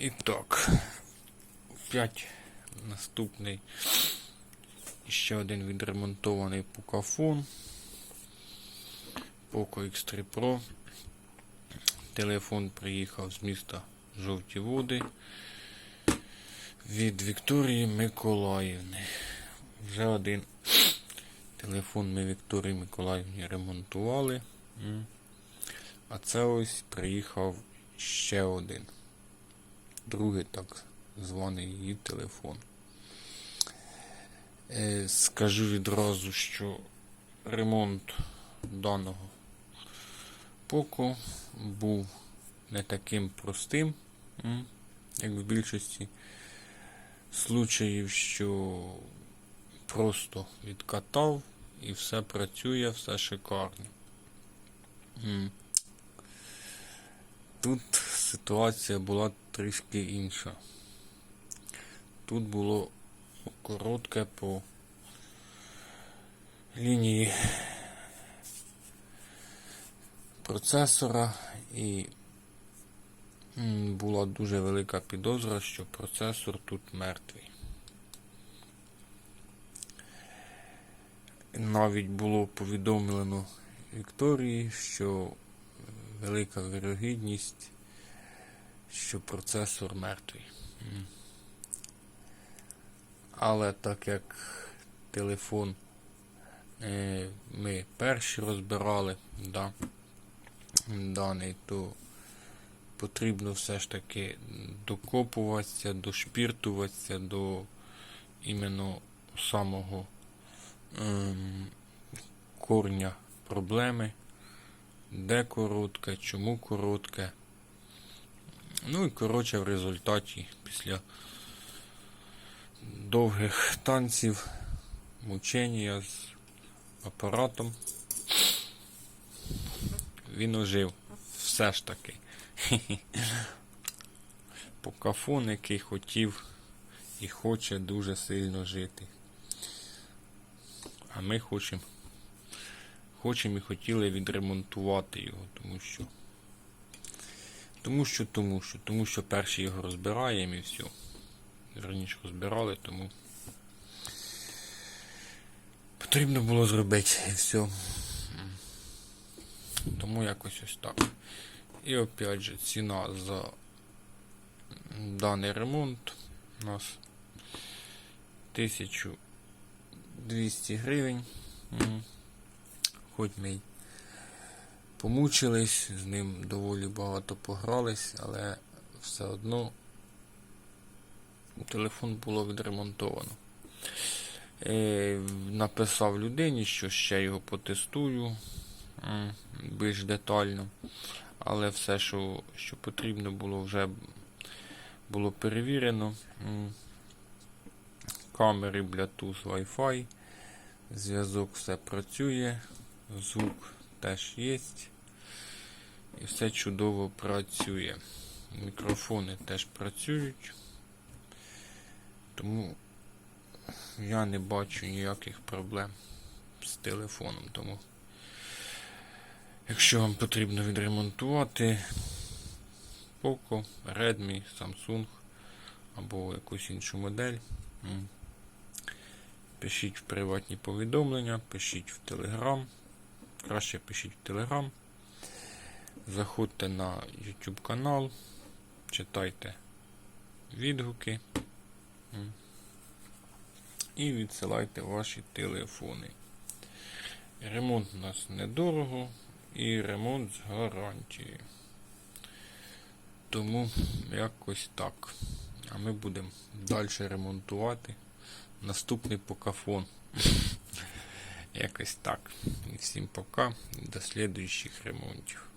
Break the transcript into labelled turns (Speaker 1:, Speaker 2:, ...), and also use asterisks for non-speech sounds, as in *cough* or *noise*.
Speaker 1: І так. 5 наступний. Ще один відремонтований покафон. Poco X3 Pro. Телефон приїхав з міста Жовті Води від Вікторії Миколаївни. Вже один телефон ми Вікторії Миколаївні ремонтували. А це ось приїхав ще один. Другий так званий її телефон. Е, Скажу відразу, що ремонт даного Поко був не таким простим, як в більшості случаїв, що просто відкатав і все працює, все шикарно. Тут ситуація була трішки інша. Тут було коротке по лінії процесора і була дуже велика підозра, що процесор тут мертвий. Навіть було повідомлено Вікторії, що велика вірогідність, що процесор мертвий. Але так як телефон е, ми перші розбирали, да, даний, то потрібно все ж таки докопуватися, дошпіртуватися до іменно самого ем, корня проблеми, де коротке, чому коротке. Ну і коротше в результаті після довгих танців, мучення з апаратом він ожив. Все ж таки. *laughs* Покафон, який хотів і хоче дуже сильно жити. А ми хочемо хочемо і хотіли відремонтувати його, тому що. Тому що, тому що, тому що перший його розбираємо і все. Раніше розбирали, тому потрібно було зробити і все. Тому якось ось так. І опять же ціна за даний ремонт у нас 1200 гривень. Хоч ми й помучились, з ним доволі багато погрались, але все одно телефон було відремонтовано. Е, написав людині, що ще його потестую більш детально. Але все, що, що потрібно було, вже було перевірено. Камери, Bluetooth, Wi-Fi. Зв'язок все працює, звук теж є. І все чудово працює. Мікрофони теж працюють. Тому я не бачу ніяких проблем з телефоном. Тому, якщо вам потрібно відремонтувати Poco, Redmi, Samsung або якусь іншу модель, пишіть в приватні повідомлення, пишіть в Telegram. Краще пишіть в Telegram. Заходьте на YouTube канал, читайте відгуки. І відсилайте ваші телефони. Ремонт у нас недорого і ремонт з гарантією. Тому якось так. А ми будемо далі ремонтувати. Наступний покафон. Якось так. І всім пока. До слідуючих ремонтів.